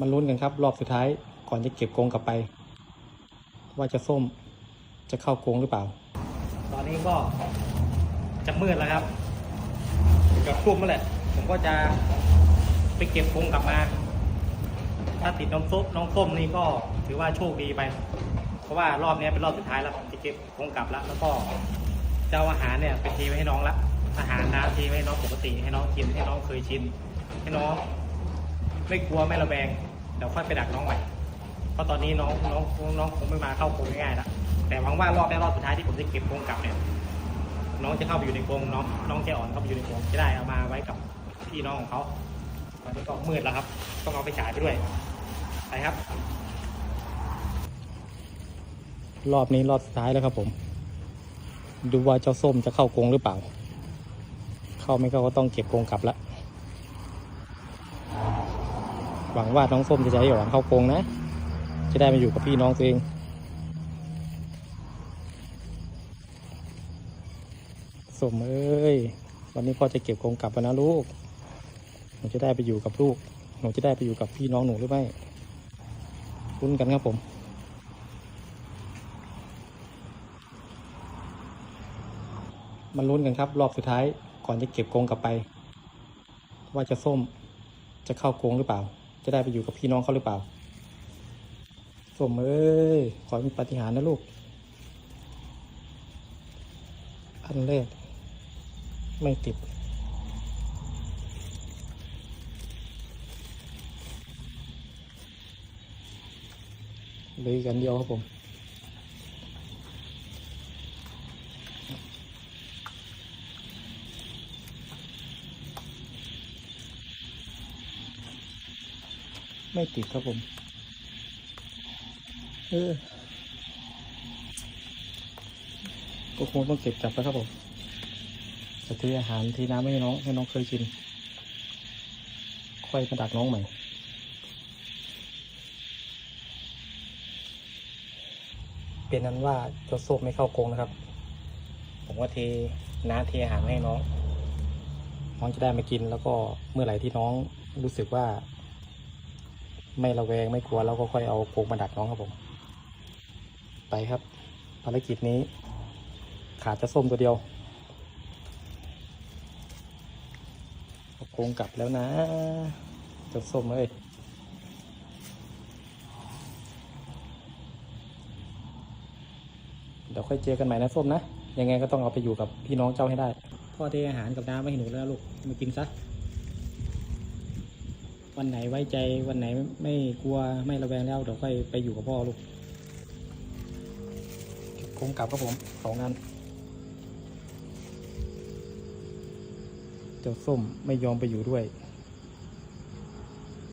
มันลุ้นกันครับ รอบสุดท้ายก่อนจะเก็บกงกลับไป ว่าจะส้มจะเข้ากงหรือเปล่า ตอนนี้ก็จะมืดแล้วครับกับทุ่มแล้วแหละผมก็จะไปเก็บกงกลับมา ถ้าติดน้องซุปน้องส้มนี่ก็ถือว่าโชคดีไป เพราะว่ารอบนี้เป็นรอบสุดท้ายแล้วผมจะเก็บกงกลับแล้ว แล้วก็จะเอาอาหารเนี่ยไปเทไว้ให้น้องละอาหารน้ำเทไว้ให้น้องปกติให้น้องกินให้น้องเคยชินให้น้อง ไม่กลัวไม่ระแวงเดี๋ยวค่อยไปดักน้องใหม่เพราะตอนนี้น้องน้องน้องคงไม่มาเข้ากรงง่ายๆแล้วแต่หวังว่ารอบแรกรอบสุดท้ายที่ผมจะเก็บกรงกลับเนี่ยน้องจะเข้าไปอยู่ในกรงน้องน้องจะอ่อนเข้าไปอยู่ในกรงจะได้เอามาไว้กับพี่น้องของเขาตอนนี้ก็มืดแล้วครับ ต้องเอาไปฉายไปด้วยไปครับ รอบนี้รอบสุดท้ายแล้วครับผม ดูว่าเจ้าส้มจะเข้ากรงหรือเปล่า เข้าไม่เข้าก็ต้องเก็บกรงกลับละ หวังว่าน้องส้มจะใช้หวังเข้ากรงนะ จะได้มาอยู่กับพี่น้องตัวเอง สมเอ้ย วันนี้พ่อจะเก็บกรงกลับแล้วนะลูก หนูจะได้ไปอยู่กับลูก หนูจะได้ไปอยู่กับพี่น้องหนูหรือไม่คุ้นกันครับผมมันลุ้นกันครับ รอบสุดท้ายก่อนจะเก็บกรงกลับไป ว่าจะส้มจะเข้ากรงหรือเปล่า จะได้ไปอยู่กับพี่น้องเขาหรือเปล่าสมเอ้ย ขอมีปฏิหารนะลูก อันแรก ไม่ติด เลยกันเดียวครับผม ไม่ติดครับผม เออก็คงต้องเก็บกลับแล้วครับผมจะทีอาหารทีน้ำให้น้องให้น้องเคยชิน ค่อยมาดักน้องใหม่เป็นนั้นว่าเจ้าส้มไม่เข้ากรงนะครับ ผมว่าเทน้ำเทอาหารให้น้อง น้องจะได้มากินแล้วก็เมื่อไหร่ที่น้องรู้สึกว่า ไม่ระแวงไม่กลัวเราก็ค่อยเอากรงมาดักน้องครับผม ไปครับ ภารกิจนี้ ขาดจะส้มตัวเดียวเอากรงกลับแล้วนะจะส้มเอ้ยเดี๋ยวค่อยเจอกันใหม่นะส้มนะ ยังไงก็ต้องเอาไปอยู่กับพี่น้องเจ้าให้ได้ พ่อเทอาหารกับน้ำไม่ให้หนูแล้วลูกมากินซะ วันไหนไว้ใจวันไหนไม่กลัวไม่ระแวงแล้วเดี๋ยวค่อยไปอยู่กับพ่อลูกเก็บกรงกลับครับผมสองงานเจ้าส้มไม่ยอมไปอยู่ด้วย